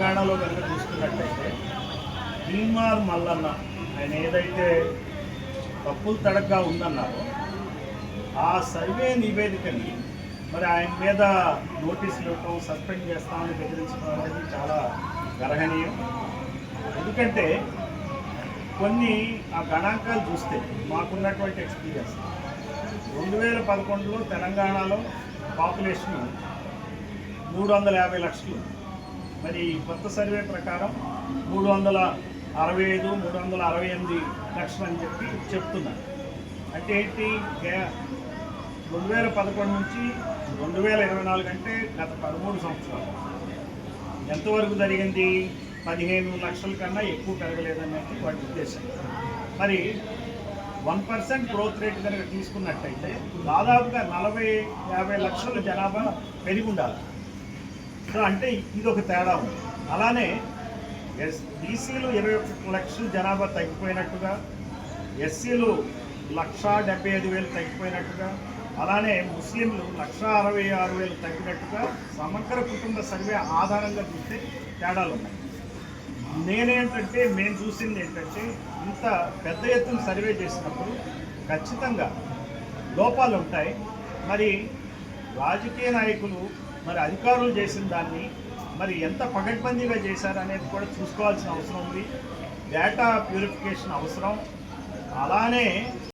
తెలంగాణలో కనుక చూసుకున్నట్టయితే భీమార్ మల్లన్న ఆయన ఏదైతే తప్పులు తడగ్గా ఉందన్నారో ఆ సర్వే నివేదికని మరి ఆయన మీద నోటీసులు ఇవ్వటం సస్పెండ్ చేస్తామని బెదిరించడం అనేది చాలా గర్హనీయం. ఎందుకంటే కొన్ని ఆ గణాంకాలు చూస్తే మాకున్నటువంటి ఎక్స్పీరియన్స్ రెండు వేల పదకొండులో తెలంగాణలో పాపులేషన్ మూడు వందల యాభై లక్షలు మరి ఈ కొత్త సర్వే ప్రకారం మూడు వందల అరవై ఐదు మూడు వందల అరవై ఎనిమిది లక్షలు అని చెప్పి చెప్తున్నారు అంటే ఏంటి? రెండు వేల పదకొండు నుంచి రెండు వేల ఇరవై నాలుగు అంటే గత పదమూడు సంవత్సరాలు. ఎంతవరకు జరిగింది? పదిహేను లక్షల కన్నా ఎక్కువ పెరగలేదనేది వాటి ఉద్దేశం. మరి వన్ పర్సెంట్ గ్రోత్ రేట్ కనుక తీసుకున్నట్టయితే దాదాపుగా నలభై యాభై లక్షల జనాభా పెరిగి ఉండాలి. సో అంటే ఇది ఒక తేడా ఉంది. అలానే ఎస్ బీసీలు ఇరవై ఒక లక్షల జనాభా తగ్గిపోయినట్టుగా ఎస్సీలు లక్షా డెబ్బై ఐదు వేలు తగ్గిపోయినట్టుగా అలానే ముస్లింలు లక్ష అరవై ఆరు వేలు తగ్గినట్టుగా సమగ్ర కుటుంబ సర్వే ఆధారంగా చూస్తే తేడాలు ఉన్నాయి. నేనేంటంటే మేము చూసింది ఏంటంటే ఇంత పెద్ద ఎత్తున సర్వే చేసినప్పుడు ఖచ్చితంగా లోపాలు ఉంటాయి. మరి రాజకీయ నాయకులు మరి అధికారులు చేసిన దాన్ని మరి ఎంత పగడ్బందీగా చేశారనేది కూడా చూసుకోవాల్సిన అవసరం ఉంది. డేటా ప్యూరిఫికేషన్ అవసరం. అలానే